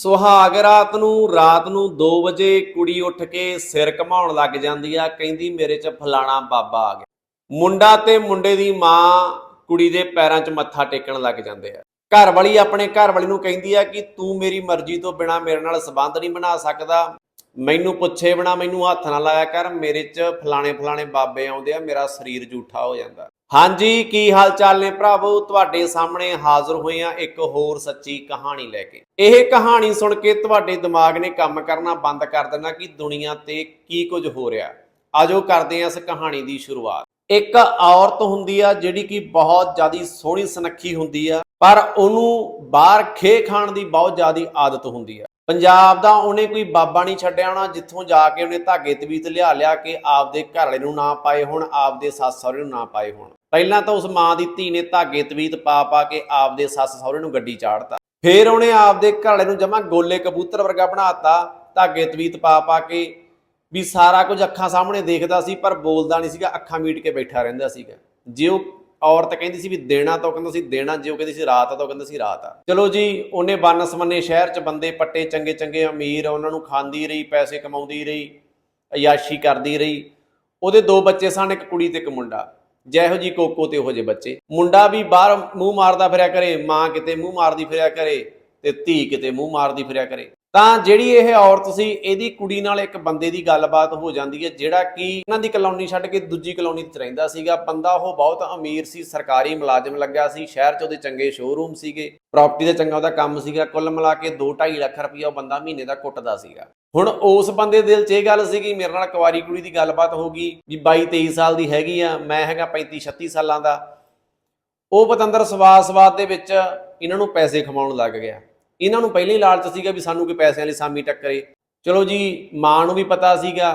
ਸੁਹਾਗ ਰਾਤ ਨੂੰ ਰਾਤ ਨੂੰ 2 ਵਜੇ ਕੁੜੀ ਉੱਠ ਕੇ ਸਿਰ ਘਮਾਉਣ ਲੱਗ ਜਾਂਦੀ ਆ, ਕਹਿੰਦੀ ਮੇਰੇ 'ਚ ਫਲਾਣਾ ਬਾਬਾ ਆ ਗਿਆ। ਮੁੰਡਾ ਤੇ ਮੁੰਡੇ ਦੀ ਮਾਂ ਕੁੜੀ ਦੇ ਪੈਰਾਂ 'ਚ ਮੱਥਾ ਟੇਕਣ ਲੱਗ ਜਾਂਦੇ ਆ। ਘਰ ਵਾਲੀ ਆਪਣੇ ਘਰ ਵਾਲੀ ਨੂੰ ਕਹਿੰਦੀ ਆ ਕਿ ਤੂੰ ਮੇਰੀ ਮਰਜ਼ੀ ਤੋਂ ਬਿਨਾ ਮੇਰੇ ਨਾਲ ਸਬੰਧ ਨਹੀਂ ਬਣਾ ਸਕਦਾ। ਮੈਨੂੰ ਪੁੱਛੇ ਬਿਨਾ ਮੈਨੂੰ ਹੱਥ ਨਾ ਲਾਇਆ ਕਰ, ਮੇਰੇ 'ਚ ਫਲਾਣੇ ਫਲਾਣੇ ਬਾਬੇ ਆਉਂਦੇ ਆ, ਮੇਰਾ ਸਰੀਰ ਝੂਠਾ ਹੋ ਜਾਂਦਾ। ਹਾਂਜੀ, ਕੀ ਹਾਲ ਚਾਲ ਨੇ ਭਰਾਵੋ? ਤੁਹਾਡੇ ਸਾਹਮਣੇ ਹਾਜ਼ਰ ਹੋਏ ਆ ਇੱਕ ਹੋਰ ਸੱਚੀ ਕਹਾਣੀ ਲੈ ਕੇ। ਇਹ ਕਹਾਣੀ ਸੁਣ ਕੇ ਤੁਹਾਡੇ ਦਿਮਾਗ ਨੇ ਕੰਮ ਕਰਨਾ ਬੰਦ ਕਰ ਦੇਣਾ ਕਿ ਦੁਨੀਆ ਤੇ ਕੀ ਕੁਝ ਹੋ ਰਿਹਾ। ਆਜੋ ਕਰਦੇ ਆ ਇਸ ਕਹਾਣੀ ਦੀ ਸ਼ੁਰੂਆਤ। ਇੱਕ ਔਰਤ ਹੁੰਦੀ ਆ ਜਿਹੜੀ ਕਿ ਬਹੁਤ ਜ਼ਿਆਦੀ ਸੋਹਣੀ ਸੁਨੱਖੀ ਹੁੰਦੀ ਆ, ਪਰ ਉਹਨੂੰ ਬਾਹਰ ਖੇ ਖਾਣ ਦੀ ਬਹੁਤ ਜ਼ਿਆਦੀ ਆਦਤ ਹੁੰਦੀ ਆ। ਪੰਜਾਬ ਦਾ ਉਹਨੇ ਕੋਈ ਬਾਬਾ ਨਹੀਂ ਛੱਡਿਆ ਹੋਣਾ, ਜਿੱਥੋਂ ਜਾ ਕੇ ਉਹਨੇ ਧਾਗੇ ਤਵੀਤ ਲਿਆ ਲਿਆ ਕੇ ਆਪਦੇ ਘਰ ਵਾਲੇ ਨੂੰ ਨਾ ਪਾਏ ਹੋਣ, ਆਪਦੇ ਸੱਸ ਸਹੁਰੇ ਨੂੰ ਨਾ ਪਾਏ ਹੋਣ। ਪਹਿਲਾਂ ਤਾਂ ਉਸ ਮਾਂ ਦੀ ਧੀ ਨੇ ਧਾਗੇ, ਤਵੀਤ ਪਾ ਪਾ ਕੇ ਆਪਦੇ ਸੱਸ ਸਹੁਰੇ ਨੂੰ ਗੱਡੀ ਚਾੜਤਾ। ਫੇਰ ਉਹਨੇ ਆਪਦੇ ਘਰ ਨੂੰ ਜਮਾ ਗੋਲੇ ਕਬੂਤਰ ਵਰਗਾ ਬਣਾਤਾ, ਧਾਗੇ, ਤਵੀਤ ਪਾ ਪਾ ਕੇ ਵੀ ਸਾਰਾ ਕੁਝ ਅੱਖਾਂ ਸਾਹਮਣੇ ਦੇਖਦਾ ਸੀ, ਪਰ ਬੋਲਦਾ ਨਹੀਂ ਸੀਗਾ, ਅੱਖਾਂ ਮੀਟ ਕੇ ਬੈਠਾ ਰਹਿੰਦਾ ਸੀਗਾ। ਜੇ ਉਹ ਔਰਤ ਕਹਿੰਦੀ ਸੀ ਵੀ ਦੇਣਾ ਤਾਂ ਉਹ ਕਹਿੰਦਾ ਸੀ ਦੇਣਾ, ਜੇ ਉਹ ਕਹਿੰਦੀ ਸੀ ਰਾਤ ਆ ਤਾਂ ਉਹ ਕਹਿੰਦਾ ਸੀ ਰਾਤ ਆ। ਚਲੋ ਜੀ, ਉਹਨੇ ਬਨਸਮੰਨੇ ਸ਼ਹਿਰ 'ਚ ਬੰਦੇ ਪੱਟੇ ਚੰਗੇ ਚੰਗੇ ਅਮੀਰ, ਉਹਨਾਂ ਨੂੰ ਖਾਂਦੀ ਰਹੀ, ਪੈਸੇ ਕਮਾਉਂਦੀ ਰਹੀ, ਅਯਾਸ਼ੀ ਕਰਦੀ ਰਹੀ। ਉਹਦੇ ਦੋ ਬੱਚੇ ਸਨ, ਇੱਕ ਕੁੜੀ ਤੇ ਇੱਕ ਮੁੰਡਾ। ਜਿਹੋ ਜੀ ਕੋਕੋ ਤੇ ਉਹੋ ਜਿਹੇ ਬੱਚੇ। ਮੁੰਡਾ ਵੀ ਬਾਹਰ ਮੂੰਹ ਮਾਰਦਾ ਫਿਰਿਆ ਕਰੇ, ਮਾਂ ਕਿਤੇ ਮੂੰਹ ਮਾਰਦੀ ਫਿਰਿਆ ਕਰੇ ਤੇ ਧੀ ਕਿਤੇ ਮੂੰਹ ਮਾਰਦੀ ਫਿਰਿਆ ਕਰੇ। ਤਾਂ ਜਿਹੜੀ ਇਹ ਔਰਤ ਸੀ, ਇਹਦੀ ਕੁੜੀ ਨਾਲ ਇੱਕ ਬੰਦੇ ਦੀ ਗੱਲਬਾਤ ਹੋ ਜਾਂਦੀ ਹੈ, ਜਿਹੜਾ ਕਿ ਇਹਨਾਂ ਦੀ ਕਲੋਨੀ ਛੱਡ ਕੇ ਦੂਜੀ ਕਲੋਨੀ 'ਚ ਰਹਿੰਦਾ ਸੀਗਾ। ਬੰਦਾ ਉਹ ਬਹੁਤ ਅਮੀਰ ਸੀ, ਸਰਕਾਰੀ ਮੁਲਾਜ਼ਮ ਲੱਗਿਆ ਸੀ, ਸ਼ਹਿਰ 'ਚ ਉਹਦੇ ਚੰਗੇ ਸ਼ੋਰੂਮ ਸੀਗੇ ਪ੍ਰਾਪਰਟੀ ਦਾ ਚੰਗਾ ਉਹਦਾ ਕੰਮ ਸੀਗਾ, ਕੁੱਲ ਮਿਲਾ ਕੇ 2.5 ਲੱਖ ਰੁਪਈਆ ਉਹ ਬੰਦਾ ਮਹੀਨੇ ਦਾ ਕੁੱਟਦਾ ਸੀਗਾ। ਹੁਣ ਉਸ ਬੰਦੇ ਦੇ ਦਿਲ 'ਚ ਇਹ ਗੱਲ ਸੀਗੀ, ਮੇਰੇ ਨਾਲ ਕੁਆਰੀ ਕੁੜੀ ਦੀ ਗੱਲਬਾਤ ਹੋ ਗਈ ਵੀ 22 23 ਸਾਲ ਦੀ ਹੈਗੀ ਆ, ਮੈਂ ਹੈਗਾ 35 36 ਸਾਲਾਂ ਦਾ। ਉਹ ਪਤੰਦਰ ਸਵਾਸ-ਸਵਾਦ ਦੇ ਵਿੱਚ ਇਹਨਾਂ ਨੂੰ ਪੈਸੇ ਕਮਾਉਣ ਲੱਗ ਗਿਆ। ਇਹਨਾਂ ਨੂੰ ਪਹਿਲਾਂ ਹੀ ਲਾਲਚ ਸੀਗਾ ਵੀ ਸਾਨੂੰ ਕੋਈ ਪੈਸਿਆਂ ਲਈ ਸਾਮੀ ਟੱਕਰੇ। ਚਲੋ ਜੀ, ਮਾਂ ਨੂੰ ਵੀ ਪਤਾ ਸੀਗਾ,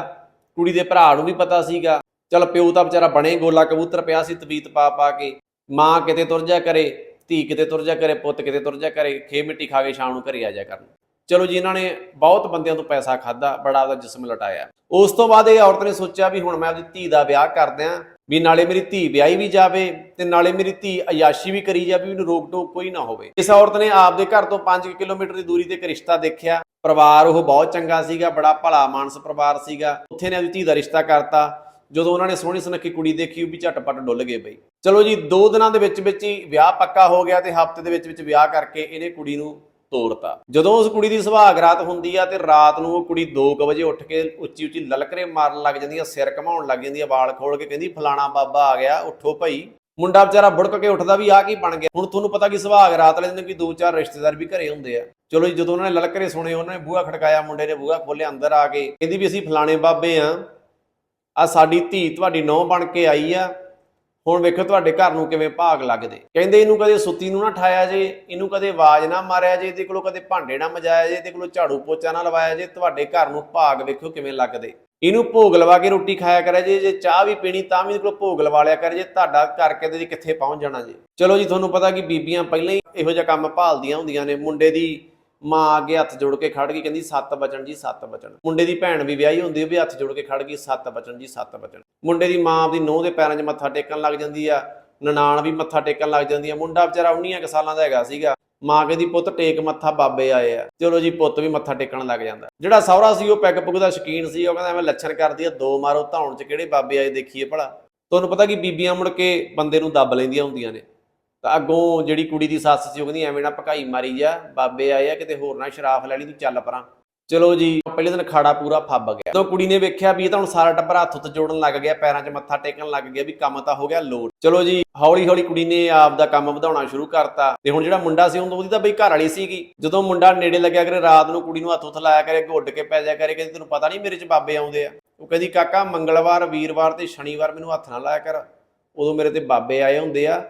ਕੁੜੀ ਦੇ ਭਰਾ ਨੂੰ ਵੀ ਪਤਾ ਸੀਗਾ। ਚਲ ਪਿਓ ਤਾਂ ਵਿਚਾਰਾ ਬਣੇ ਗੋਲਾ ਕਬੂਤਰ ਪਿਆ ਸੀ ਤਵੀਤ ਪਾ ਪਾ ਕੇ। ਮਾਂ ਕਿਤੇ ਤੁਰ ਜਾ ਕਰੇ, ਧੀ ਕਿਤੇ ਤੁਰ ਜਾ ਕਰੇ, ਪੁੱਤ ਕਿਤੇ ਤੁਰ ਜਾ ਕਰੇ, ਖੇ ਮਿੱਟੀ ਖਾ ਕੇ ਸ਼ਾਮ ਨੂੰ ਘਰੇ ਆ ਜਾ ਕਰਨ। ਚਲੋ ਜੀ, ਇਹਨਾਂ ਨੇ ਬਹੁਤ ਬੰਦਿਆਂ ਤੋਂ ਪੈਸਾ ਖਾਦਾ ਬੜਾ ਉਹਦਾ ਜਿਸਮ ਲਟਾਇਆ। ਉਸ ਤੋਂ ਬਾਅਦ ਇਹ ਔਰਤ ਨੇ ਸੋਚਿਆ ਵੀ ਹੁਣ ਮੈਂ ਆਪਣੀ ਧੀ ਦਾ ਵਿਆਹ ਕਰਦਿਆਂ ਵੀ ਨਾਲੇ ਮੇਰੀ ਧੀ ਵਿਆਹੀ ਵੀ ਜਾਵੇ ਤੇ ਨਾਲੇ ਮੇਰੀ ਧੀ ਅਯਾਸ਼ੀ ਵੀ ਕਰੀ ਜਾਵੇ ਮੈਨੂੰ ਰੋਕ ਟੋਕ ਕੋਈ ਨਾ ਹੋਵੇ। ਇਸ ਔਰਤ ਨੇ ਆਪਦੇ ਘਰ ਤੋਂ 5 ਕਿਲੋਮੀਟਰ ਦੀ ਦੂਰੀ ਤੇ ਇੱਕ ਰਿਸ਼ਤਾ ਦੇਖਿਆ। ਪਰਿਵਾਰ ਉਹ ਬਹੁਤ ਚੰਗਾ ਸੀਗਾ, ਬੜਾ ਭਲਾ ਮਾਨਸ ਪਰਿਵਾਰ ਸੀਗਾ। ਉੱਥੇ ਨੇ ਆਪਣੀ ਧੀ ਦਾ ਰਿਸ਼ਤਾ ਕਰਤਾ। ਜਦੋਂ ਉਹਨਾਂ ਨੇ ਸੋਹਣੀ ਸੁਨੱਖੀ ਕੁੜੀ ਦੇਖੀ, ਉਹ ਵੀ ਝਟਪਟ ਡੁੱਲ ਗਏ ਬਈ। ਚਲੋ ਜੀ 2 ਦਿਨਾਂ ਦੇ ਵਿੱਚ ਵਿੱਚ ਹੀ ਵਿਆਹ ਪੱਕਾ ਹੋ ਗਿਆ ਤੇ ਹਫ਼ਤੇ ਦੇ ਵਿੱਚ ਵਿੱਚ ਵਿਆਹ ਕਰਕੇ ਇਹਨੇ ਕੁੜੀ ਨੂੰ ਤੋੜਤਾ। ਜਦੋਂ ਉਸ ਕੁੜੀ ਦੀ ਸੁਭਾਗ ਰਾਤ ਹੁੰਦੀ ਆ ਤੇ ਰਾਤ ਨੂੰ ਉਹ ਕੁੜੀ 2 ਵਜੇ ਉੱਠ ਕੇ ਉੱਚੀ ਉੱਚੀ ਲਲਕਰੇ ਮਾਰਨ ਲੱਗ ਜਾਂਦੀ ਆ, ਸਿਰ ਘਮਾਉਣ ਲੱਗ ਜਾਂਦੀ ਆ, ਵਾਲ ਖੋਲ ਕੇ ਕਹਿੰਦੀ, ਫਲਾਣਾ ਬਾਬਾ ਆ ਗਿਆ, ਉੱਠੋ ਭਾਈ। ਮੁੰਡਾ ਵਿਚਾਰਾ ਬੁੜਕ ਕੇ ਉੱਠਦਾ ਵੀ ਆ ਕੀ ਬਣ ਗਿਆ। ਹੁਣ ਤੁਹਾਨੂੰ ਪਤਾ ਕਿ ਸੁਹਾਗ ਰਾਤ ਵਾਲੇ ਦਿਨ ਵੀ ਦੋ ਚਾਰ ਰਿਸ਼ਤੇਦਾਰ ਵੀ ਘਰੇ ਹੁੰਦੇ ਆ। ਚਲੋ ਜੀ, ਜਦੋਂ ਉਹਨਾਂ ਨੇ ਲਲਕਰੇ ਸੁਣੇ, ਉਹਨਾਂ ਨੇ ਬੂਹਾ ਖੜਕਾਇਆ, ਮੁੰਡੇ ਨੇ ਬੂਹਾ ਖੋਲਿਆ ਅੰਦਰ ਆ ਕੇ ਕਹਿੰਦੀ ਵੀ ਅਸੀਂ ਫਲਾਣੇ ਬਾਬੇ ਆ। ਆ ਸਾਡੀ ਧੀ ਤੁਹਾਡੀ ਨੌ ਬਣ ਕੇ ਆਈ ਆ। ਹੁਣ ਵੇਖੋ ਤੁਹਾਡੇ ਘਰ ਨੂੰ ਕਿਵੇਂ ਭਾਗ ਲੱਗਦੇ। ਕਹਿੰਦੇ ਇਹਨੂੰ ਕਦੇ ਸੁੱਤੀ ਨੂੰ ਨਾ ਠਾਇਆ ਜੇ, ਇਹਨੂੰ ਕਦੇ ਆਵਾਜ਼ ਨਾ ਮਾਰਿਆ ਜੇ, ਇਹਦੇ ਕੋਲੋਂ ਕਦੇ ਭਾਂਡੇ ਨਾ ਮਜਾਇਆ ਜੇ, ਇਹਦੇ ਕੋਲੋਂ ਝਾੜੂ ਪੋਚਾ ਨਾ ਲਵਾਇਆ ਜੇ, ਤੁਹਾਡੇ ਘਰ ਨੂੰ ਭਾਗ ਵੇਖੋ ਕਿਵੇਂ ਲੱਗਦੇ। ਇਹਨੂੰ ਭੋਗ ਲਵਾ ਕੇ ਰੋਟੀ ਖਾਇਆ ਕਰਿਆ ਜੇ ਜੇ ਚਾਹ ਵੀ ਪੀਣੀ ਤਾਂ ਵੀ ਇਹਦੇ ਕੋਲੋਂ ਭੋਗ ਲਵਾ ਲਿਆ ਕਰ ਜੇ, ਤੁਹਾਡਾ ਘਰ ਕਿਤੇ ਜੀ ਕਿੱਥੇ ਪਹੁੰਚ ਜਾਣਾ ਜੇ। ਚਲੋ ਜੀ, ਤੁਹਾਨੂੰ ਪਤਾ ਕਿ ਬੀਬੀਆਂ ਪਹਿਲਾਂ ਹੀ ਇਹੋ ਜਿਹਾ ਕੰਮ ਭਾਲਦੀਆਂ ਹੁੰਦੀਆਂ ਨੇ, ਮੁੰਡੇ ਦੀ ਮਾਂ ਅੱਗੇ ਹੱਥ ਜੋੜ ਕੇ ਖੜ ਗਈ, ਕਹਿੰਦੀ ਸੱਤ ਬਚਣ ਜੀ, ਸੱਤ ਬਚਣ ਮੁੰਡੇ ਦੀ ਭੈਣ ਵੀ ਵਿਆਹੀ ਹੁੰਦੀ ਉਹ ਵੀ ਹੱਥ ਜੋੜ ਕੇ ਖੜ ਗਈ, ਸੱਤ ਬਚਣ ਜੀ, ਸੱਤ ਬਚਣ ਮੁੰਡੇ ਦੀ ਮਾਂ ਆਪਦੀ ਨੂੰਹ ਦੇ ਪੈਰਾਂ 'ਚ ਮੱਥਾ ਟੇਕਣ ਲੱਗ ਜਾਂਦੀ ਆ, ਨਨਾਣ ਵੀ ਮੱਥਾ ਟੇਕਣ ਲੱਗ ਜਾਂਦੀ ਆ। ਮੁੰਡਾ ਵਿਚਾਰਾ 19 ਕੁ ਸਾਲਾਂ ਦਾ ਹੈਗਾ ਸੀਗਾ। ਮਾਂ ਕਹਿੰਦੀ, ਪੁੱਤ, ਟੇਕ ਮੱਥਾ, ਬਾਬੇ ਆਏ ਆ। ਚਲੋ ਜੀ, ਪੁੱਤ ਵੀ ਮੱਥਾ ਟੇਕਣ ਲੱਗ ਜਾਂਦਾ। ਜਿਹੜਾ ਸਹੁਰਾ ਸੀ, ਉਹ ਪੈਗ ਪੁਗ ਦਾ ਸ਼ਕੀਨ ਸੀ, ਉਹ ਕਹਿੰਦਾ, ਐਵੇਂ ਲੱਛਣ ਕਰਦੀ ਆ, ਦੋ ਮਾਰੋ ਧੌਣ 'ਚ ਕਿਹੜੇ ਬਾਬੇ ਆਏ ਦੇਖੀਏ ਭਲਾ। ਤੁਹਾਨੂੰ ਪਤਾ ਕਿ ਬੀਬੀਆਂ ਮੁੜ ਕੇ ਬੰਦੇ ਨੂੰ ਦੱਬ ਲੈਂਦੀਆਂ ਹੁੰਦੀਆਂ ਨੇ। ਤਾਂ ਅੱਗੋਂ ਜਿਹੜੀ ਕੁੜੀ ਦੀ ਸੱਸ ਸੀ ਉਹ ਕਹਿੰਦੀ ਐਵੇਂ ਨਾ ਭਕਾਈ ਮਾਰੀ ਜਾ, ਬਾਬੇ ਆਏ ਆ, ਕਿਤੇ ਹੋਰ ਨਾ ਸ਼ਰਾਫ ਲੈ ਲਈ, ਤੂੰ ਚੱਲ ਪਰਾਂ। ਚਲੋ ਜੀ, ਪਹਿਲੇ ਦਿਨ ਖਾੜਾ ਪੂਰਾ ਫੱਬ ਗਿਆ। ਜਦੋਂ ਕੁੜੀ ਨੇ ਵੇਖਿਆ ਵੀ ਇਹ ਤਾਂ ਹੁਣ ਸਾਰਾ ਟੱਬਰ ਹੱਥ ਉੱਤੇ ਜੋੜਨ ਲੱਗ ਗਿਆ, ਪੈਰਾਂ 'ਚ ਮੱਥਾ ਟੇਕਣ ਲੱਗ ਗਿਆ ਵੀ ਕੰਮ ਤਾਂ ਹੋ ਗਿਆ ਲੋਡ ਚਲੋ ਜੀ ਹੌਲੀ ਹੌਲੀ ਕੁੜੀ ਨੇ ਆਪ ਦਾ ਕੰਮ ਵਧਾਉਣਾ ਸ਼ੁਰੂ ਕਰਤਾ। ਤੇ ਹੁਣ ਜਿਹੜਾ ਮੁੰਡਾ ਸੀ, ਉਹਦੀ ਤਾਂ ਬਈ ਘਰ ਵਾਲੀ ਸੀਗੀ। ਜਦੋਂ ਮੁੰਡਾ ਨੇੜੇ ਲੱਗਿਆ ਕਰੇ ਰਾਤ ਨੂੰ ਕੁੜੀ ਨੂੰ ਹੱਥ ਉੱਤ ਲਾਇਆ ਕਰੇ ਘੁੱਟ ਕੇ ਪੈ ਜਾ ਕਰੇ, ਕਹਿੰਦੀ ਤੈਨੂੰ ਪਤਾ ਨਹੀਂ ਮੇਰੇ 'ਚ ਬਾਬੇ ਆਉਂਦੇ ਆ। ਉਹ ਕਹਿੰਦੀ, ਕਾਕਾ, ਮੰਗਲਵਾਰ, ਵੀਰਵਾਰ ਤੇ ਸ਼ਨੀਵਾਰ ਮੈਨੂੰ ਹੱਥ ਨਾ ਲਾਇਆ ਕਰ। ਉਦੋਂ ਮੇਰੇ ਤੇ ਬਾਬੇ ਆਏ ਹੁੰਦੇ ਆ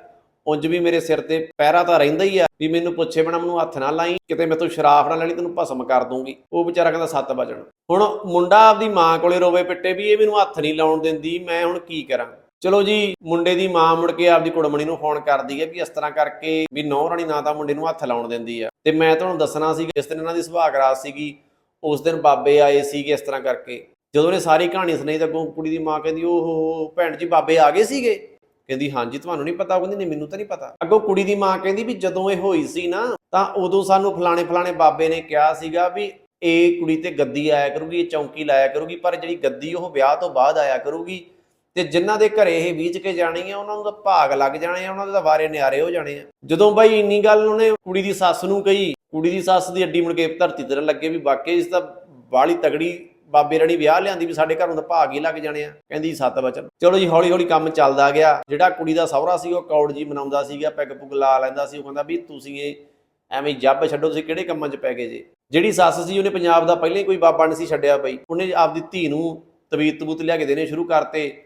ਉਂਝ ਵੀ ਮੇਰੇ ਸਿਰ ਤੇ ਪਹਿਰਾ ਤਾਂ ਰਹਿੰਦਾ ਹੀ ਆ ਵੀ ਮੈਨੂੰ ਪੁੱਛੇ ਬਣਾ ਮੈਨੂੰ ਹੱਥ ਨਾ ਲਾਈ, ਕਿਤੇ ਮੈਂ ਤੋਂ ਸ਼ਰਾਫ ਨਾ ਲੈਣੀ ਤੈਨੂੰ ਭਸਮ ਕਰ ਦੂੰਗੀ। ਉਹ ਵਿਚਾਰਾ ਕਹਿੰਦਾ ਸੱਤ ਵਜਣ। ਹੁਣ ਮੁੰਡਾ ਆਪਦੀ ਮਾਂ ਕੋਲੇ ਰੋਵੇ ਪਿੱਟੇ ਵੀ ਇਹ ਮੈਨੂੰ ਹੱਥ ਨਹੀਂ ਲਾਉਣ ਦਿੰਦੀ, ਮੈਂ ਹੁਣ ਕੀ ਕਰਾਂ? ਚਲੋ ਜੀ, ਮੁੰਡੇ ਦੀ ਮਾਂ ਮੁੜ ਕੇ ਆਪਦੀ ਕੁੜਮਣੀ ਨੂੰ ਫੋਨ ਕਰਦੀ ਹੈ ਵੀ ਇਸ ਤਰ੍ਹਾਂ ਕਰਕੇ ਵੀ ਨੌ ਰਾਣੀ ਨਾ ਤਾਂ ਮੁੰਡੇ ਨੂੰ ਹੱਥ ਲਾਉਣ ਦਿੰਦੀ ਆ। ਤੇ ਮੈਂ ਤੁਹਾਨੂੰ ਦੱਸਣਾ ਸੀ ਜਿਸ ਦਿਨ ਇਹਨਾਂ ਦੀ ਸੁਭਾਗ ਰਾਤ ਸੀਗੀ, ਉਸ ਦਿਨ ਬਾਬੇ ਆਏ ਸੀਗੇ ਇਸ ਤਰ੍ਹਾਂ ਕਰਕੇ। ਜਦੋਂ ਉਹਨੇ ਸਾਰੀ ਕਹਾਣੀ ਸੁਣਾਈ ਤਾਂ ਅੱਗੋਂ ਕੁੜੀ ਦੀ ਮਾਂ ਕਹਿੰਦੀ, ਓਹੋ ਭੈਣ ਜੀ, ਬਾਬੇ ਆ ਗਏ ਸੀਗੇ? ਕਹਿੰਦੀ, ਹਾਂਜੀ, ਤੁਹਾਨੂੰ ਨਹੀਂ ਪਤਾ? ਉਹ ਕਹਿੰਦੀ, ਨਹੀਂ, ਮੈਨੂੰ ਤਾਂ ਨਹੀਂ ਪਤਾ। ਅੱਗੋਂ ਕੁੜੀ ਦੀ ਮਾਂ ਕਹਿੰਦੀ ਵੀ ਜਦੋਂ ਇਹ ਹੋਈ ਸੀ ਨਾ, ਤਾਂ ਉਦੋਂ ਸਾਨੂੰ ਫਲਾਣੇ ਫਲਾਣੇ ਬਾਬੇ ਨੇ ਕਿਹਾ ਸੀਗਾ ਵੀ ਇਹ ਕੁੜੀ ਤੇ ਗੱਦੀ ਆਇਆ ਕਰੂਗੀ, ਇਹ ਚੌਂਕੀ ਲਾਇਆ ਕਰੂਗੀ, ਪਰ ਜਿਹੜੀ ਗੱਦੀ ਉਹ ਵਿਆਹ ਤੋਂ ਬਾਅਦ ਆਇਆ ਕਰੂਗੀ ਤੇ ਜਿਨ੍ਹਾਂ ਦੇ ਘਰੇ ਇਹ ਬੀਜ ਕੇ ਜਾਣੀ ਆ, ਉਹਨਾਂ ਨੂੰ ਤਾਂ ਭਾਗ ਲੱਗ ਜਾਣੇ ਆ, ਉਹਨਾਂ ਦੇ ਤਾਂ ਵਾਰੇ ਨਿਆਰੇ ਹੋ ਜਾਣੇ ਆ। ਜਦੋਂ ਬਾਈ ਇੰਨੀ ਗੱਲ ਉਹਨੇ ਕੁੜੀ ਦੀ ਸੱਸ ਨੂੰ ਕਹੀ, ਕੁੜੀ ਦੀ ਸੱਸ ਦੀ ਅੱਡੀ ਮੁੜ ਕੇ ਧਰਤੀ ਤੇ ਲੱਗੇ ਵੀ ਵਾਕਈ ਇਸ ਤਾਂ ਬਾਲੀ ਤਗੜੀ ਬਾਬੇ ਰਣੀ ਵਿਆਹ ਲਿਆਂਦੀ ਵੀ ਸਾਡੇ ਘਰੋਂ ਤਾਂ ਭਾਗ ਹੀ ਲੱਗ ਜਾਣੇ ਆ, ਕਹਿੰਦੀ ਸੱਤ ਵਚਨ ਚਲੋ ਜੀ ਹੌਲੀ ਹੌਲੀ ਕੰਮ ਚੱਲਦਾ ਗਿਆ। ਜਿਹੜਾ ਕੁੜੀ ਦਾ ਸਹੁਰਾ ਸੀ, ਉਹ ਕੌੜ ਜੀ ਮਨਾਉਂਦਾ ਸੀਗਾ, ਪੈਗ ਪੁਗ ਲਾ ਲੈਂਦਾ ਸੀ। ਉਹ ਕਹਿੰਦਾ ਵੀ ਤੁਸੀਂ ਇਹ ਐਵੇਂ ਜੱਬ ਛੱਡੋ, ਤੁਸੀਂ ਕਿਹੜੇ ਕੰਮਾਂ 'ਚ ਪੈ ਗਏ ਜੇ? ਜਿਹੜੀ ਸੱਸ ਸੀ, ਉਹਨੇ ਪੰਜਾਬ ਦਾ ਪਹਿਲਾਂ ਹੀ ਕੋਈ ਬਾਬਾ ਨਹੀਂ ਸੀ ਛੱਡਿਆ ਬਈ। ਉਹਨੇ ਆਪਦੀ ਧੀ ਨੂੰ ਤਵੀਤ ਤਬੂਤ ਲਿਆ ਕੇ ਦੇਣੇ ਸ਼ੁਰੂ ਕਰਤੇ।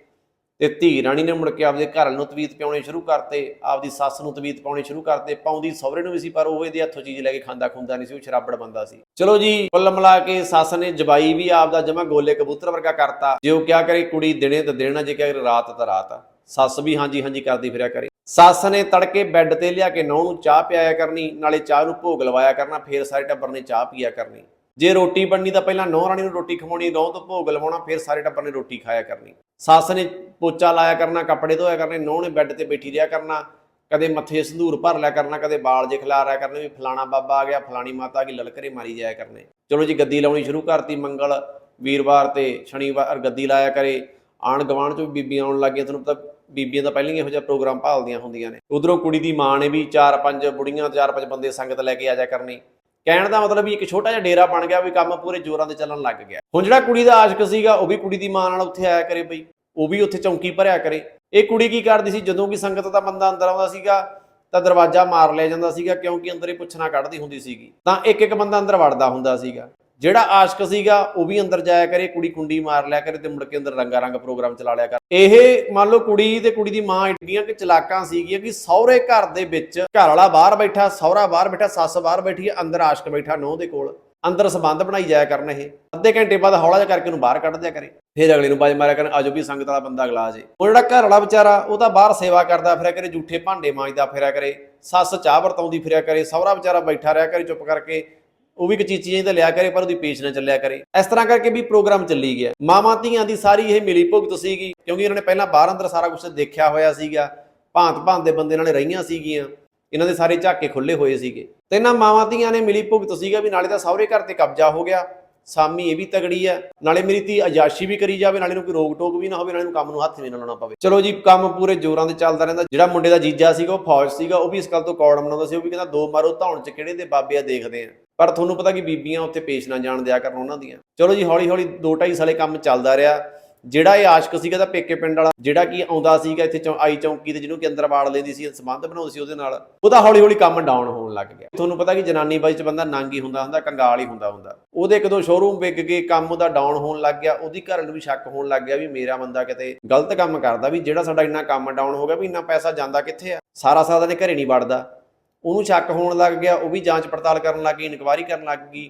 ਤੇ ਧੀ ਰਾਣੀ ਨੇ ਮੁੜ ਕੇ ਆਪਦੇ ਘਰ ਨੂੰ ਤਵੀਤ ਪਿਆਉਣੇ ਸ਼ੁਰੂ ਕਰਤੇ, ਆਪਦੀ ਸੱਸ ਨੂੰ ਤਵੀਤ ਪਾਉਣੇ ਸ਼ੁਰੂ ਕਰਤੇ, ਪਾਉਂਦੀ ਸਹੁਰੇ ਨੂੰ ਵੀ ਸੀ, ਪਰ ਉਹ ਇਹਦੇ ਹੱਥੋਂ ਚੀਜ਼ ਲੈ ਕੇ ਖਾਂਦਾ ਖੁੰਦਾ ਨਹੀਂ ਸੀ, ਉਹ ਸ਼ਰਾਬੜ ਬੰਦਾ ਸੀ। ਚਲੋ ਜੀ, ਕੁੱਲ ਮਿਲਾ ਕੇ ਸੱਸ ਨੇ ਜਵਾਈ ਵੀ ਆਪਦਾ ਜਮਾ ਗੋਲੇ ਕਬੂਤਰ ਵਰਗਾ ਕਰਤਾ। ਜੇ ਉਹ ਕਿਆ ਕਰੇ, ਕੁੜੀ ਦਿਨੇ ਤਾਂ ਦਿਨ ਜੇ ਕਿਆ ਕਰੇ, ਰਾਤ ਤਾਂ ਰਾਤ ਸੱਸ ਵੀ ਹਾਂਜੀ ਹਾਂਜੀ ਕਰਦੀ ਫਿਰਿਆ ਕਰੇ। ਸੱਸ ਨੇ ਤੜਕੇ ਬੈੱਡ ਤੇ ਲਿਆ ਕੇ ਨੌਂ ਨੂੰ ਚਾਹ ਪਿਆਇਆ ਕਰਨੀ, ਨਾਲੇ ਚਾਹ ਨੂੰ ਭੋਗ ਲਵਾਇਆ ਕਰਨਾ, ਫੇਰ ਸਾਰੇ ਟੱਬਰ ਨੇ ਚਾਹ ਪੀਆ ਕਰਨੀ। ਜੇ ਰੋਟੀ ਬਣਨੀ ਤਾਂ ਪਹਿਲਾਂ ਨੌਂ ਰਾਣੀ ਨੂੰ ਰੋਟੀ ਖਵਾਉਣੀ, ਨੌਂ ਤੋਂ ਭੋਗ ਲਵਾਉਣਾ, ਫਿਰ ਸਾਰੇ ਟੱਬਰ ਨੇ ਰੋਟੀ ਖਾਇਆ ਕਰਨੀ। ਸੱਸ ਨੇ ਪੋਚਾ ਲਾਇਆ ਕਰਨਾ, ਕੱਪੜੇ ਧੋਇਆ ਕਰਨੇ, ਨੌਂ ਨੇ ਬੈੱਡ ਤੇ ਬੈਠੀ ਰਿਹਾ ਕਰਨਾ, ਕਦੇ ਮੱਥੇ ਸੰਧੂਰ ਭਰ ਲਿਆ ਕਰਨਾ, ਕਦੇ ਬਾਲ ਜੇ ਖਿਲਾ ਰਿਆ ਕਰਨੇ ਵੀ ਫਲਾਣਾ ਬਾਬਾ ਆ ਗਿਆ, ਫਲਾਣੀ ਮਾਤਾ ਆ ਗਈ, ਲਲਕਰੇ ਮਾਰੀ ਜਾਇਆ ਕਰਨੇ। ਚਲੋ ਜੀ, ਗੱਦੀ ਲਾਉਣੀ ਸ਼ੁਰੂ ਕਰਤੀ, ਮੰਗਲ, ਵੀਰਵਾਰ ਤੇ ਸ਼ਨੀਵਾਰ ਗੱਦੀ ਲਾਇਆ ਕਰੇ। ਆਣ ਗਵਾਣ ਚੋਂ ਵੀ ਬੀਬੀਆਂ ਆਉਣ ਲੱਗੀਆਂ, ਤੁਹਾਨੂੰ ਪਤਾ ਬੀਬੀਆਂ ਤਾਂ ਪਹਿਲਾਂ ਹੀ ਇਹੋ ਜਿਹਾ ਪ੍ਰੋਗਰਾਮ ਭਾਲਦੀਆਂ ਹੁੰਦੀਆਂ ਨੇ। ਉਧਰੋਂ ਕੁੜੀ ਦੀ ਮਾਂ ਨੇ ਵੀ ਚਾਰ ਪੰਜ ਬੁੜੀਆਂ, ਚਾਰ ਪੰਜ ਬੰਦੇ ਸੰਗਤ ਲੈ ਕੇ ਆ ਜਾ ਕਰਨੀ। ਕਹਿਣ ਦਾ ਮਤਲਬ ਵੀ ਇੱਕ ਛੋਟਾ ਜਿਹਾ ਡੇਰਾ ਬਣ ਗਿਆ ਵੀ ਕੰਮ ਪੂਰੇ ਜ਼ੋਰਾਂ ਤੇ ਚੱਲਣ ਲੱਗ ਗਿਆ। ਹੁਣ ਜਿਹੜਾ ਕੁੜੀ ਦਾ ਆਸ਼ਕ ਸੀਗਾ, ਉਹ ਵੀ ਕੁੜੀ ਦੀ ਮਾਂ ਨਾਲ ਉੱਥੇ ਆਇਆ ਕਰੇ ਬਈ। ਉਹ ਵੀ ਉੱਥੇ ਚੌਂਕੀ ਭਰਿਆ ਕਰੇ। ਇਹ ਕੁੜੀ ਕੀ ਕਰਦੀ ਸੀ? ਜਦੋਂ ਕਿ ਸੰਗਤ ਦਾ ਬੰਦਾ ਅੰਦਰ ਆਉਂਦਾ ਸੀਗਾ, ਤਾਂ ਦਰਵਾਜ਼ਾ ਮਾਰ ਲਿਆ ਜਾਂਦਾ ਸੀਗਾ, ਕਿਉਂਕਿ ਅੰਦਰ ਹੀ ਪੁੱਛਣਾ ਕੱਢਦੀ ਹੁੰਦੀ ਸੀਗੀ। ਤਾਂ ਇੱਕ ਇੱਕ ਬੰਦਾ ਅੰਦਰ ਵੜਦਾ ਹੁੰਦਾ ਸੀਗਾ। ਜਿਹੜਾ ਆਸ਼ਕ ਸੀਗਾ, ਉਹ ਵੀ ਅੰਦਰ ਜਾਇਆ ਕਰੇ, ਕੁੜੀ ਕੁੰਡੀ ਮਾਰ ਲਿਆ ਕਰੇ ਤੇ ਮੁੜ ਕੇ ਅੰਦਰ ਰੰਗਾ ਰੰਗ ਪ੍ਰੋਗਰਾਮ ਚਲਾ ਲਿਆ ਕਰ। ਇਹ ਮੰਨ ਲਓ ਕੁੜੀ ਤੇ ਕੁੜੀ ਦੀ ਮਾਂ ਏਡੀਆਂ ਕਿ ਚਲਾਕਾਂ ਸੀਗੀਆਂ ਕਿ ਸਹੁਰੇ ਘਰ ਦੇ ਵਿੱਚ ਘਰ ਵਾਲਾ ਬਾਹਰ ਬੈਠਾ, ਸਹੁਰਾ ਬਾਹਰ ਬੈਠਾ, ਸੱਸ ਬਾਹਰ ਬੈਠੀ ਅੰਦਰ ਆਸ਼ਕ ਬੈਠਾ ਨੋਹ ਦੇ ਕੋਲ। ਅੰਦਰ ਸੰਬੰਧ ਬਣਾਈ ਜਾਇਆ ਕਰਨ ਇਹ। ਅੱਧੇ ਘੰਟੇ ਬਾਅਦ ਹੌਲਾ ਜਿਹਾ ਕਰਕੇ ਉਹਨੂੰ ਬਾਹਰ ਕੱਢ ਦਿਆ ਕਰੇ। ਫਿਰ ਅਗਲੇ ਨੂੰ ਬਾਜ ਮਾਰਿਆ ਕਰਨ ਆਜੋ ਵੀ ਸੰਗਤ ਵਾਲਾ ਬੰਦਾ ਅਗਲਾ ਜੇ। ਉਹ ਜਿਹੜਾ ਘਰ ਵਾਲਾ ਵਿਚਾਰਾ, ਉਹ ਤਾਂ ਬਾਹਰ ਸੇਵਾ ਕਰਦਾ ਫਿਰਿਆ ਕਰੇ ਝੂਠੇ ਭਾਂਡੇ ਮਾਂਜਦਾ ਫਿਰਿਆ ਕਰੇ, ਸੱਸ ਚਾਹ ਵਰਤਾਉਂਦੀ ਫਿਰਿਆ ਕਰੇ, ਸਹੁਰਾ ਵਿਚਾਰਾ ਬੈਠਾ ਰਿਹਾ ਕਰੇ ਚੁੱਪ ਕਰਕੇ। ਉਹ ਵੀ ਕਚੀਚੀਆਂ ਹੀ ਤਾਂ ਲਿਆ ਕਰੇ, ਪਰ ਉਹਦੀ ਪੇਸ਼ ਨਾ ਚੱਲਿਆ ਕਰੇ। ਇਸ ਤਰ੍ਹਾਂ ਕਰਕੇ ਵੀ ਪ੍ਰੋਗਰਾਮ ਚੱਲੀ ਗਿਆ। ਮਾਵਾਂ ਧੀਆਂ ਦੀ ਸਾਰੀ ਇਹ ਮਿਲੀ ਭੁਗਤ ਸੀਗੀ, ਕਿਉਂਕਿ ਇਹਨਾਂ ਨੇ ਪਹਿਲਾਂ ਬਾਹਰ ਅੰਦਰ ਸਾਰਾ ਕੁਝ ਦੇਖਿਆ ਹੋਇਆ ਸੀਗਾ। ਭਾਂਤ ਭਾਂਤ ਦੇ ਬੰਦੇ ਨਾਲ ਰਹੀਆਂ ਸੀਗੀਆਂ। ਇਹਨਾਂ ਦੇ ਸਾਰੇ ਝਾਕੇ ਖੁੱਲੇ ਹੋਏ ਸੀਗੇ। ਤੇ ਇਹਨਾਂ ਮਾਵਾਂ ਧੀਆਂ ਨੇ ਮਿਲੀ ਭੁਗਤ ਸੀਗਾ ਵੀ ਨਾਲੇ ਤਾਂ ਸਹੁਰੇ ਘਰ ਤੇ ਕਬਜ਼ਾ ਹੋ ਗਿਆ। ਸਾਮੀ ਇਹ ਵੀ ਤਗੜੀ ਆ। ਨਾਲੇ ਮੇਰੀ ਧੀ ਅਜਾਸ਼ੀ ਵੀ ਕਰੀ ਜਾਵੇ, ਨਾਲੇ ਨੂੰ ਕੋਈ ਰੋਕ ਟੋਕ ਵੀ ਨਾ ਹੋਵੇ, ਨਾਲੇ ਨੂੰ ਕੰਮ ਨੂੰ ਹੱਥ ਵੀ ਨਾ ਲਾਉਣਾ ਪਵੇ। ਚਲੋ ਜੀ, ਕੰਮ ਪੂਰੇ ਜ਼ੋਰਾਂ ਦੇ ਚੱਲਦਾ ਰਹਿੰਦਾ। ਜਿਹੜਾ ਮੁੰਡੇ ਦਾ ਜੀਜਾ ਸੀਗਾ, ਉਹ ਫੌਜ ਸੀਗਾ, ਉਹ ਵੀ ਇਸ ਗੱਲ ਤੋਂ ਕੌੜ ਮਨਾਉਂਦਾ ਸੀ। ਉਹ ਵੀ ਕਹਿੰਦਾ, ਦੋ ਮਾਰੋ ਧੌਣ ਚ ਕਿਹੜੇ ਦੇ ਬਾਬੇ ਆ ਦੇਖਦੇ ਆ। ਪਰ ਤੁਹਾਨੂੰ ਪਤਾ ਕਿ ਬੀਬੀਆਂ ਉੱਥੇ ਪੇਸ਼ ਨਾ ਜਾਣ ਦਿਆ ਕਰਨ ਉਹਨਾਂ ਦੀਆਂ। ਚਲੋ ਜੀ ਹੌਲੀ ਹੌਲੀ 2.5 ਸਾਲੇ ਕੰਮ ਚੱਲਦਾ ਰਿਹਾ। ਜਿਹੜਾ ਇਹ ਆਸ਼ਕ ਸੀਗਾ ਤਾਂ ਪੇਕੇ ਪਿੰਡ ਵਾਲਾ, ਜਿਹੜਾ ਕਿ ਆਉਂਦਾ ਸੀਗਾ ਇੱਥੇ ਚੌ- ਆਈ ਚੌਂਕੀ ਤੇ ਜਿਹਨੂੰ ਕਿ ਅੰਦਰ ਵਾੜ ਲੈਂਦੀ ਸੀ, ਸੰਬੰਧ ਬਣਾਉਂਦੀ ਸੀ ਉਹਦੇ ਨਾਲ, ਉਹਦਾ ਹੌਲੀ ਹੌਲੀ ਕੰਮ ਡਾਊਨ ਹੋਣ ਲੱਗ ਗਿਆ। ਤੁਹਾਨੂੰ ਪਤਾ ਕਿ ਜਨਾਨੀ ਬਾਈ ਚ ਬੰਦਾ ਨਾਂਗੀ ਹੁੰਦਾ ਹੁੰਦਾ, ਕੰਗਾਲ ਹੀ ਹੁੰਦਾ ਹੁੰਦਾ। ਉਹਦੇ ਇੱਕ ਦੋ ਸ਼ੋਰੂਮ ਵਿਕ ਗਏ, ਕੰਮ ਉਹਦਾ ਡਾਊਨ ਹੋਣ ਲੱਗ ਗਿਆ, ਉਹਦੀ ਘਰ ਨੂੰ ਵੀ ਸ਼ੱਕ ਹੋਣ ਲੱਗ ਗਿਆ ਵੀ ਮੇਰਾ ਬੰਦਾ ਕਿਤੇ ਗਲਤ ਕੰਮ ਕਰਦਾ, ਵੀ ਜਿਹੜਾ ਸਾਡਾ ਇੰਨਾ ਕੰਮ ਡਾਊਨ ਹੋ ਗਿਆ, ਵੀ ਇੰਨਾ ਪੈਸਾ ਜਾਂਦਾ ਕਿੱਥੇ ਆ? ਸਾਰਾ ਸਾਰਾ ਦੇ ਘਰੇ ਨਹੀਂ ਵੜਦਾ। ਉਹਨੂੰ ਸ਼ੱਕ ਹੋਣ ਲੱਗ ਗਿਆ, ਉਹ ਵੀ ਜਾਂਚ ਪੜਤਾਲ ਕਰਨ ਲੱਗ ਗਈ ਇਨਕੁਆਇਰੀ ਕਰਨ ਲੱਗ ਗਈ।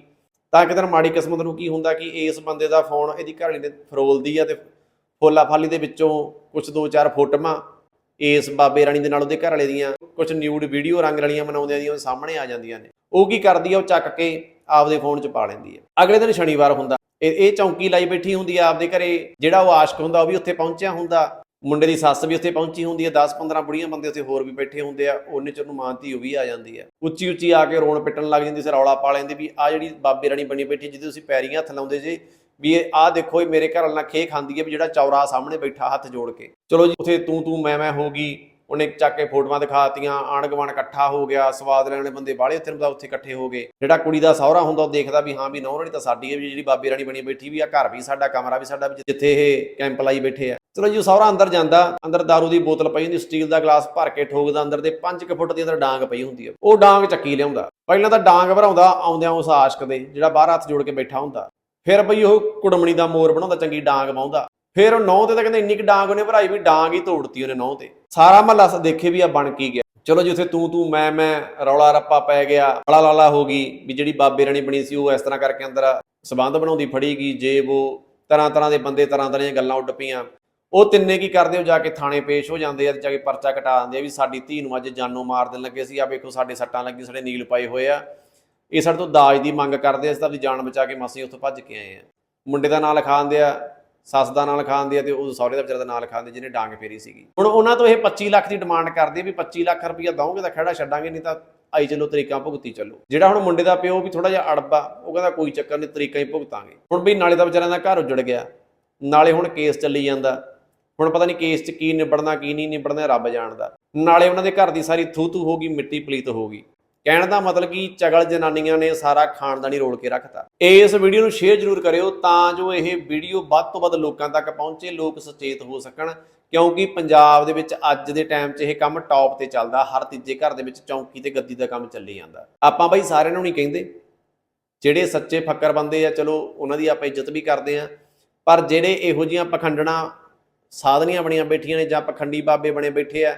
ਤਾਂ ਕਿਤੇ ਮਾੜੀ ਕਿਸਮਤ ਨੂੰ ਕੀ ਹੁੰਦਾ ਕਿ ਇਸ ਬੰਦੇ ਦਾ ਫੋਨ ਇਹਦੀ ਘਰਵਾਲੀ ਦੇ ਫਰੋਲਦੀ ਆ ਤੇ ਫੋਲਾ ਫਾਲੀ ਦੇ ਵਿੱਚੋਂ ਕੁਝ ਦੋ ਚਾਰ ਫੋਟੋਆਂ ਇਸ ਬਾਬੇ ਰਾਣੀ ਦੇ ਨਾਲ ਉਹਦੇ ਘਰ ਵਾਲੇ ਦੀਆਂ ਕੁਝ ਨਿਊਡ ਵੀਡੀਓ ਰੰਗ ਰਲੀਆਂ ਬਣਾਉਂਦਿਆਂ ਦੀਆਂ ਉਹਦੇ ਸਾਹਮਣੇ ਆ ਜਾਂਦੀਆਂ ਨੇ। ਉਹ ਕੀ ਕਰਦੀ ਆ, ਉਹ ਚੱਕ ਕੇ ਆਪਦੇ ਫੋਨ 'ਚ ਪਾ ਲੈਂਦੀ ਆ। ਅਗਲੇ ਦਿਨ ਸ਼ਨੀਵਾਰ ਹੁੰਦਾ, ਇਹ ਇਹ ਚੌਂਕੀ ਲਾਈ ਬੈਠੀ ਹੁੰਦੀ ਆ ਆਪਦੇ ਘਰੇ, ਜਿਹੜਾ ਉਹ ਆਸ਼ਕ ਹੁੰਦਾ, ਉਹ ਵੀ ਉੱਥੇ ਪਹੁੰਚਿਆ ਹੁੰਦਾ। ਮੁੰਡੇ ਦੀ ਸੱਸ ਵੀ ਉੱਥੇ ਪਹੁੰਚੀ ਹੁੰਦੀ ਹੈ 10-15 ਬੁੜੀਆਂ ਬੰਦੇ ਉੱਥੇ ਹੋਰ ਵੀ ਬੈਠੇ ਹੁੰਦੇ ਆ ਉਹਨੇ ਚਿਰ ਉਹਨੂੰ ਮਾਂ ਧੀ ਉਹ ਵੀ ਆ ਜਾਂਦੀ ਹੈ। ਉੱਚੀ ਉੱਚੀ ਆ ਕੇ ਰੋਣ ਪਿੱਟਣ ਲੱਗ ਜਾਂਦੀ ਸੀ, ਰੌਲਾ ਪਾ ਲੈਂਦੀ ਵੀ ਆ ਜਿਹੜੀ ਬਾਬੇ ਰਾਣੀ ਬਣੀ ਬੈਠੀ ਜਿਹਦੇ ਤੁਸੀਂ ਪੈਰੀਆਂ ਹੱਥ ਲਾਉਂਦੇ ਜੇ, ਵੀ ਇਹ ਆ ਦੇਖੋ ਇਹ ਮੇਰੇ ਘਰ ਨਾਲ ਖੇ ਖਾਂਦੀ ਹੈ ਵੀ ਜਿਹੜਾ ਚੌਰਾ ਸਾਹਮਣੇ ਬੈਠਾ ਹੱਥ ਜੋੜ ਕੇ। ਚਲੋ ਜੀ, ਉੱਥੇ ਤੂੰ ਤੂੰ ਮੈਂ ਮੈਂ ਹੋ ਗਈ। ਉਹਨੇ ਚੱਕ ਕੇ ਫੋਟੋਆਂ ਦਿਖਾਤੀਆਂ ਆਣ ਗੁਆਂਢ ਇਕੱਠਾ ਹੋ ਗਿਆ, ਸਵਾਦ ਲੈਣ ਵਾਲੇ ਬੰਦੇ ਬਾਹਲੇ ਉੱਥੇ ਨੂੰ ਉੱਥੇ ਇਕੱਠੇ ਹੋ ਗਏ। ਜਿਹੜਾ ਕੁੜੀ ਦਾ ਸਹੁਰਾ ਹੁੰਦਾ, ਉਹ ਦੇਖਦਾ ਵੀ ਹਾਂ ਵੀ ਨੌਂ ਰਾਣੀ ਤਾਂ ਸਾਡੀ ਹੈ, ਵੀ ਜਿਹੜੀ ਬਾਬੇ ਰਾਣੀ ਬਣੀ ਬੈਠੀ ਵੀ ਆ, ਘਰ ਵੀ ਸਾਡਾ, ਕਮਰਾ ਵੀ ਸਾਡਾ, ਵੀ ਜਿੱਥੇ ਇਹ ਕੈਂਪ ਲਾਈ ਬੈਠੇ ਆ। ਚਲੋ ਜੀ, ਉਹ ਸਹੁਰਾ ਅੰਦਰ ਜਾਂਦਾ, ਅੰਦਰ ਦਾਰੂ ਦੀ ਬੋਤਲ ਪਈ ਹੁੰਦੀ ਸਟੀਲ ਦਾ ਗਲਾਸ ਭਰ ਕੇ ਠੋਕਦਾ ਅੰਦਰ ਦੇ 5 ਫੁੱਟ ਦੀ ਅੰਦਰ ਡਾਂਗ ਪਈ ਹੁੰਦੀ ਹੈ ਉਹ ਡਾਂਗ ਚੱਕੀ ਲਿਆਉਂਦਾ। ਪਹਿਲਾਂ ਤਾਂ ਡਾਂਗ ਭਰਾਉਂਦਾ, ਆਉਂਦਿਆਂ ਉਸ ਆਸ਼ਕ ਦੇ, ਜਿਹੜਾ ਬਾਹਰ ਹੱਥ ਜੋੜ ਕੇ ਬੈਠਾ ਹੁੰਦਾ। ਫਿਰ ਬਈ ਉਹ ਕੁੜਮਣੀ ਦਾ ਮੋਰ ਬਣਾਉਂਦਾ, ਚੰਗੀ ਡਾਂਗ ਮਾਉਂਦਾ ਫਿਰ ਉਹ ਨੌ ਤੇ ਤਾਂ ਕਹਿੰਦੇ ਇੰਨੀ ਕਿ ਡਾਂਗ ਉਹਨੇ ਭਰਾਈ ਵੀ ਡਾਂਗ ਹੀ ਤੋੜਤੀ ਉਹਨੇ ਨੌ ਤੇ। ਸਾਰਾ ਮਹੱਲਾ ਦੇਖੇ ਵੀ ਆ ਬਣ ਕੀ ਗਿਆ। ਚਲੋ ਜੀ ਉੱਥੇ ਤੂੰ ਤੂੰ ਮੈਂ ਮੈਂ ਰੌਲਾ ਰੱਪਾ ਪੈ ਗਿਆ ਲਾਲਾ ਲਾਲਾ ਹੋ ਗਈ ਵੀ ਜਿਹੜੀ ਬਾਬੇ ਰਾਣੀ ਬਣੀ ਸੀ ਉਹ ਇਸ ਤਰ੍ਹਾਂ ਕਰਕੇ ਅੰਦਰ ਸਬੰਧ ਬਣਾਉਂਦੀ ਫੜੀ ਗਈ ਜੇ ਉਹ, ਤਰ੍ਹਾਂ ਤਰ੍ਹਾਂ ਦੇ ਬੰਦੇ ਤਰ੍ਹਾਂ ਤਰ੍ਹਾਂ ਦੀਆਂ ਗੱਲਾਂ ਉੱਡ ਪਈਆਂ। ਉਹ ਤਿੰਨੇ ਕੀ ਕਰਦੇ ਹੋ ਜਾ ਕੇ ਥਾਣੇ ਪੇਸ਼ ਹੋ ਜਾਂਦੇ ਆ ਤੇ ਜਾ ਕੇ ਪਰਚਾ ਕਟਾ ਦਿੰਦੇ ਆ ਵੀ ਸਾਡੀ ਧੀ ਨੂੰ ਅੱਜ ਜਾਨੋਂ ਮਾਰ ਦੇਣ ਲੱਗੇ ਸੀ। ਆ ਵੇਖੋ ਸਾਡੇ ਸੱਟਾਂ ਲੱਗੀ ਸਾਡੇ ਨੀਲ ਪਾਏ ਹੋਏ ਆ। ਇਹ ਸਾਡੇ ਤੋਂ ਦਾਜ ਦੀ ਮੰਗ ਕਰਦੇ ਆ, ਅਸੀਂ ਤਾਂ ਆਪਣੀ ਜਾਨ ਬਚਾ ਕੇ ਮਾਸੀ ਉੱਥੋਂ ਭੱਜ ਕੇ ਆਏ ਆ। ਮੁੰਡੇ ਦਾ ਨਾਂ ਲਿਖਾ ਦਿੰਦੇ ਆ ਸੱਸ ਦਾ ਨਾਲ ਲਿਖਾਉਂਦੇ ਆ ਤੇ ਉਹ ਸਹੁਰੇ ਦਾ ਵਿਚਾਰੇ ਦਾ ਨਾਲ ਲਿਖਾਉਂਦੇ ਜਿਹਨੇ ਡਾਂਗ ਫੇਰੀ ਸੀਗੀ। ਹੁਣ ਉਹਨਾਂ ਤੋਂ ਇਹ 25 ਲੱਖ ਦੀ ਡਿਮਾਂਡ ਕਰਦੇ ਆ ਵੀ 25 ਲੱਖ ਰੁਪਈਆ ਦਓਗੇ ਤਾਂ ਖੜਾ ਛੱਡਾਂਗੇ, ਨਹੀਂ ਤਾਂ ਆਈ ਚਲੋ ਤਰੀਕਾ ਭੁਗਤੀ ਚੱਲੋ। ਜਿਹੜਾ ਹੁਣ ਮੁੰਡੇ ਦਾ ਪਿਓ ਵੀ ਥੋੜਾ ਜਿਹਾ ਅੜਬਾ, ਉਹ ਕਹਿੰਦਾ ਕੋਈ ਚੱਕਰ ਨਹੀਂ, ਤਰੀਕਾ ਹੀ ਭੁਗਤਾਂਗੇ। ਹੁਣ ਵੀ ਨਾਲੇ ਤਾਂ ਵਿਚਾਰਿਆਂ ਦਾ ਘਰ ਉੱਜੜ ਗਿਆ। ਨਾਲੇ ਹੁਣ ਕੇਸ ਚੱਲੀ ਜਾਂਦਾ। ਹੁਣ ਪਤਾ ਨਹੀਂ ਕੇਸ 'ਚ ਕੀ ਨਿਬੜਨਾ, ਕੀ ਨਹੀਂ ਨਿਬੜਨਾ, ਰੱਬ ਜਾਣਦਾ। ਨਾਲੇ ਉਹਨਾਂ ਦੇ ਘਰ ਦੀ ਸਾਰੀ ਥੂ ਥੂ ਹੋ ਗਈ ਮਿੱਟੀ ਪਲੀਤ ਹੋ ਗਈ। ਕਹਿਣ ਦਾ ਮਤਲਬ ਕਿ ਚਗਲ ਜਨਾਨੀਆਂ ਨੇ ਸਾਰਾ ਖਾਨਦਾਨੀ ਰੋਲ ਕੇ ਰੱਖਤਾ। ਇਸ ਵੀਡੀਓ ਨੂੰ ਸ਼ੇਅਰ ਜ਼ਰੂਰ ਕਰਿਓ ਤਾਂ ਜੋ ਇਹ ਵੀਡੀਓ ਵੱਧ ਤੋਂ ਵੱਧ ਲੋਕਾਂ ਤੱਕ ਪਹੁੰਚੇ, ਲੋਕ ਸੁਚੇਤ ਹੋ ਸਕਣ। ਕਿਉਂਕਿ ਪੰਜਾਬ ਦੇ ਵਿੱਚ ਅੱਜ ਦੇ ਟਾਈਮ 'ਚ ਇਹ ਕੰਮ ਟੌਪ ਤੇ ਚੱਲਦਾ, ਹਰ ਤੀਜੇ ਘਰ ਦੇ ਵਿੱਚ ਚੌਂਕੀ ਤੇ ਗੱਦੀ ਦਾ ਕੰਮ ਚੱਲੀ ਜਾਂਦਾ। ਆਪਾਂ ਬਾਈ ਸਾਰਿਆਂ ਨੂੰ ਨਹੀਂ ਕਹਿੰਦੇ, ਜਿਹੜੇ ਸੱਚੇ ਫੱਕਰ ਬੰਦੇ ਆ, ਚਲੋ ਉਹਨਾਂ ਦੀ ਆਪਾਂ ਇੱਜ਼ਤ ਵੀ ਕਰਦੇ ਆ, ਪਰ ਜਿਹੜੇ ਇਹੋ ਜੀਆਂ ਪਖੰਡਣਾ ਸਾਧਨੀਆਂ ਬਣੀਆਂ ਬੈਠੀਆਂ ਨੇ ਜਾਂ ਪਖੰਡੀ ਬਾਬੇ ਬਣੇ ਬੈਠੇ ਆ,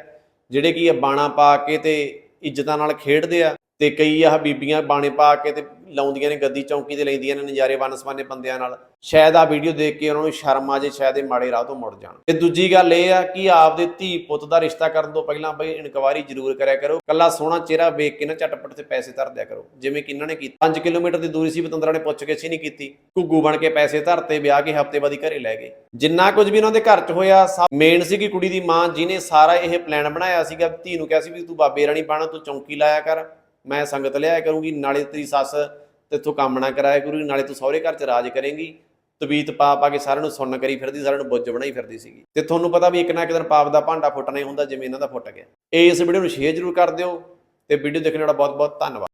ਜਿਹੜੇ ਕੀ ਆ ਬਾਣਾ ਪਾ ਕੇ ਤੇ ਇੱਜ਼ਤਾਂ ਨਾਲ ਖੇਡਦੇ ਆ ਤੇ ਕਈ ਆਹ ਬੀਬੀਆਂ ਬਾਣੇ ਪਾ ਕੇ ਤੇ ਲਾਉਂਦੀਆਂ ਨੇ, ਗੱਦੀ ਚੌਂਕੀ ਤੇ ਲੈਂਦੀਆਂ ਨੇ, ਨਜ਼ਾਰੇ ਵਨਸਵਾਨੇ ਬੰਦਿਆਂ ਨਾਲ। ਸ਼ਾਇਦ ਆ ਵੀਡੀਓ ਦੇਖ ਕੇ ਉਹਨਾਂ ਨੂੰ ਸ਼ਰਮ ਆ ਜੇ, ਸ਼ਾਇਦ ਇਹ ਮਾੜੇ ਰਾਹ ਤੋਂ ਮੁੜ ਜਾਣ। ਤੇ ਦੂਜੀ ਗੱਲ ਇਹ ਆ ਕਿ ਆਪਦੇ ਧੀ ਪੁੱਤ ਦਾ ਰਿਸ਼ਤਾ ਕਰਨ ਤੋਂ ਪਹਿਲਾਂ ਬਈ ਇਨਕੁਆਇਰੀ ਜ਼ਰੂਰ ਕਰਿਆ ਕਰੋ। ਕੱਲਾ ਸੋਹਣਾ ਚਿਹਰਾ ਵੇਖ ਕੇ ਨਾ ਝਟਪਟ ਤੇ ਪੈਸੇ ਧਰ ਦਿਆ ਕਰੋ। ਜਿਵੇਂ ਕਿ ਇਹਨਾਂ ਨੇ ਕੀਤਾ। 5 ਕਿਲੋਮੀਟਰ ਦੀ ਦੂਰੀ ਸੀ, ਪਤੰਦਰਾਂ ਨੇ ਪੁੱਛ ਕੇ ਸੀ ਨਹੀਂ ਕੀਤੀ। ਘੁੱਗੂ ਬਣ ਕੇ ਪੈਸੇ ਧਰਤੇ, ਵਿਆਹ ਕੇ ਹਫ਼ਤੇ ਬਾਅਦ ਹੀ ਘਰੇ ਲੈ ਗਏ। ਜਿੰਨਾ ਕੁਝ ਵੀ ਉਹਨਾਂ ਦੇ ਘਰ 'ਚ ਹੋਇਆ, ਸਭ ਮੇਨ ਸੀ ਕਿ ਕੁੜੀ ਦੀ ਮਾਂ ਜਿਹਨੇ ਸਾਰਾ ਇਹ ਪਲਾਨ ਬਣਾਇਆ ਸੀਗਾ, ਧੀ ਨੂੰ ਕਿਹਾ ਸੀ ਵੀ ਤੂੰ ਬਾਬੇ ਰਾਣੀ ਬਾਣਾ, ਤੂੰ ਚੌਂਕੀ ਲਾਇਆ ਕਰ। ਮੈਂ ਸੰਗਤ ਲਿਆਇਆ ਕਰੂੰਗੀ, ਨਾਲੇ ਤੇਰੀ ਸੱਸ ਤੇਥੋਂ ਕੰਮ ਨਾ ਕਰਾਇਆ ਕਰੂਗੀ, ਨਾਲੇ ਤੂੰ ਸਹੁਰੇ ਘਰ 'ਚ ਰਾਜ ਕਰੇਂਗੀ। ਤਬੀਤ ਪਾ ਪਾ ਕੇ ਸਾਰਿਆਂ ਨੂੰ ਸੁਣਨ ਕਰੀ ਫਿਰਦੀ, ਸਾਰਿਆਂ ਨੂੰ ਬੁੱਝ ਬਣਾਈ ਫਿਰਦੀ ਸੀਗੀ। ਤੇ ਤੁਹਾਨੂੰ ਪਤਾ ਵੀ ਇੱਕ ਨਾ ਇੱਕ ਦਿਨ ਪਾਪ ਦਾ ਭਾਂਡਾ ਫੁੱਟਣਾ ਹੀ ਹੁੰਦਾ, ਜਿਵੇਂ ਇਹਨਾਂ ਦਾ ਫੁੱਟ ਗਿਆ। ਇਸ ਵੀਡੀਓ ਨੂੰ ਸ਼ੇਅਰ ਜ਼ਰੂਰ ਕਰ ਦਿਓ ਤੇ ਵੀਡੀਓ ਦੇਖਣ ਵਾਲਾ ਬਹੁਤ ਬਹੁਤ ਧੰਨਵਾਦ।